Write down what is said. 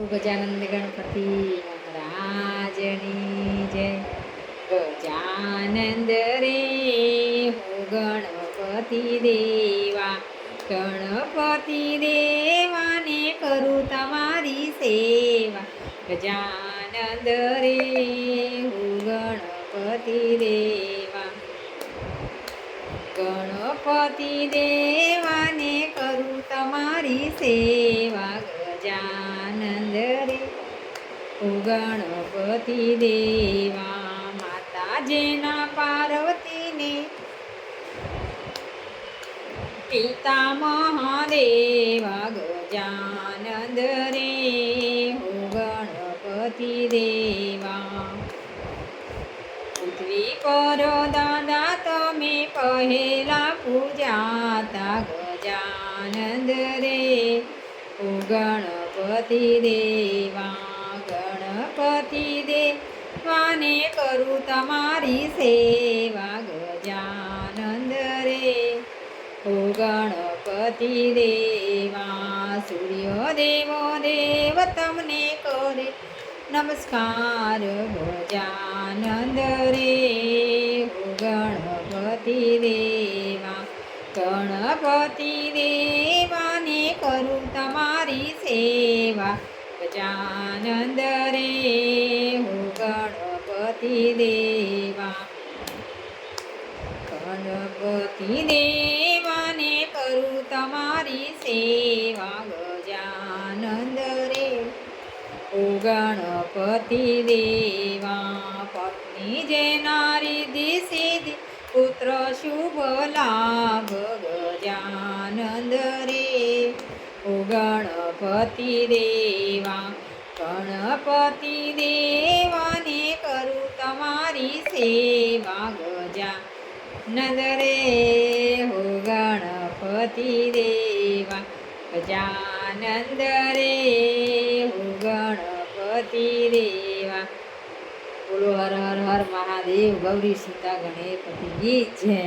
ગજાનંદ ગણપતિ મહારાજની જય. ગજાનંદ રે હો ગણપતિ દેવા, ગણપતિ દેવાને કરું તમારી સેવા. ગજાનંદ રે હો ગણપતિ દેવા, ગણપતિ દેવાને કરું તમારી સેવા. ગજાનંદ રે. ઓ ગણપતિ દેવા માતાજીના પાર્વતીને. પિતા મહાદેવા ગજાનંદ રે. હો ગણપતિ દેવા. પૃથ્વી પર દાદા તમે પહેલા પૂજાતા ગજાનંદ રે. ઓ ગણપતિ દેવા, ગણપતિ દેવાને કરું તમારી સેવા, ગજાનંદ રે. ઓ ગણપતિ દેવા સૂર્ય દેવો દેવ તમને કરે નમસ્કાર, ગજાનંદ રે. હો ગણપતિ દેવા, ગણપતિ દેવાને કરું તમારી સેવા. ગજાનંદ રે, હો ગણપતિ દેવા. ગણપતિ દેવાને કરું તમારી સેવા. ગજાનંદ રે ઓ ગણપતિ દેવા. પત્ની જે નારી દિશી પુત્ર શુભ લાભ ગણપતિ દેવા, ગણપતિ દેવાને કરું તમારી સેવા ગજા. નદરે હો ગણપતિ દેવા ગજાનંદ રે હો ગણપતિ દેવા. બોલો હર હર હર મહાદેવ, ગૌરી સીતા ગણેપતિની જય.